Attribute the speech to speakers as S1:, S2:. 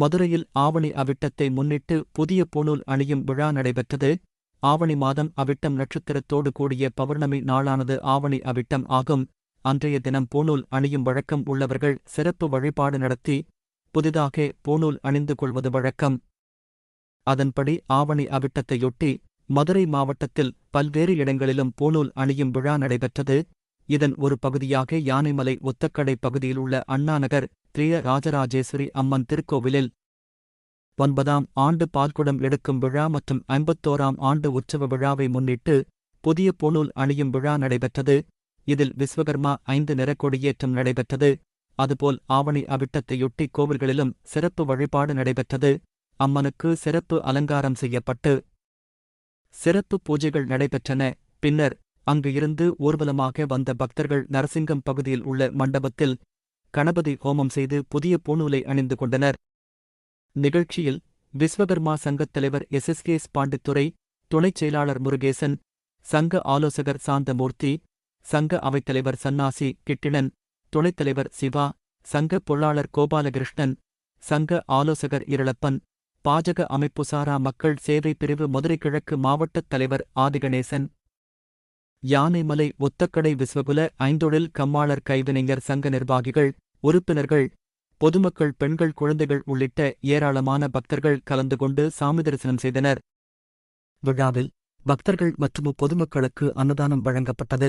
S1: மதுரையில் ஆவணி அவிட்டத்தை முன்னிட்டு புதிய பூணூல் அணியும் விழா நடைபெற்றது. ஆவணி மாதம் அவிட்டம் நட்சத்திரத்தோடு கூடிய பௌர்ணமி நாளானது ஆவணி அவிட்டம் ஆகும். அன்றைய தினம் பூணூல் அணியும் வழக்கம் உள்ளவர்கள் சிறப்பு வழிபாடு நடத்தி புதிதாக பூணூல் அணிந்து கொள்வது வழக்கம். அதன்படி ஆவணி அவிட்டத்தையொட்டி மதுரை மாவட்டத்தில் பல்வேறு இடங்களிலும் பூணூல் அணியும் விழா நடைபெற்றது. இதன் ஒரு பகுதியாக யானைமலை ஒத்தக்கடை பகுதியில் உள்ள அண்ணாநகர் திரிய ராஜராஜேஸ்வரி அம்மன் திருக்கோவிலில் ஒன்பதாம் ஆண்டு பால்குடம் எடுக்கும் விழா மற்றும் ஐம்பத்தோராம் ஆண்டு உற்சவ விழாவை முன்னிட்டு புதிய பூணூல் அணியும் விழா நடைபெற்றது. இதில் விஸ்வகர்மா ஐந்து நிறக்கொடியேற்றம் நடைபெற்றது. அதுபோல் ஆவணி அவிட்டத்தையொட்டி கோவில்களிலும் சிறப்பு வழிபாடு நடைபெற்றது. அம்மனுக்கு சிறப்பு அலங்காரம் செய்யப்பட்டு சிறப்பு பூஜைகள் நடைபெற்றன. பின்னர் அங்கு இருந்து ஊர்வலமாக வந்த பக்தர்கள் நரசிங்கம் பகுதியில் உள்ள மண்டபத்தில் கணபதி ஹோமம் செய்து புதிய பூணூலை அணிந்து கொண்டனர். நிகழ்ச்சியில் விஸ்வகர்மா சங்கத் தலைவர் எஸ். எஸ். கே. பாண்டித்துறை துணைச் செயலாளர் முருகேசன் சங்க ஆலோசகர் சாந்தமூர்த்தி சங்க அவைத்தலைவர் சன்னாசி கிட்டிணன் துணைத் தலைவர் சிவா சங்க பொருளாளர் கோபாலகிருஷ்ணன் சங்க ஆலோசகர் இருளப்பன் பாஜக அமைப்பு சாரா மக்கள் சேவை பிரிவு மதுரை கிழக்கு மாவட்டத் தலைவர் ஆதிகணேசன் யானைமலை ஒத்தக்கடை விஸ்வகுல ஐந்தொழில் கம்மாளர் கைவினைஞர் சங்க நிர்வாகிகள் உறுப்பினர்கள் பொதுமக்கள் பெண்கள் குழந்தைகள் உள்ளிட்ட ஏராளமான பக்தர்கள் கலந்து கொண்டு சாமி தரிசனம் செய்தனர். விழாவில் பக்தர்கள் மற்றும் பொதுமக்களுக்கு அன்னதானம் வழங்கப்பட்டது.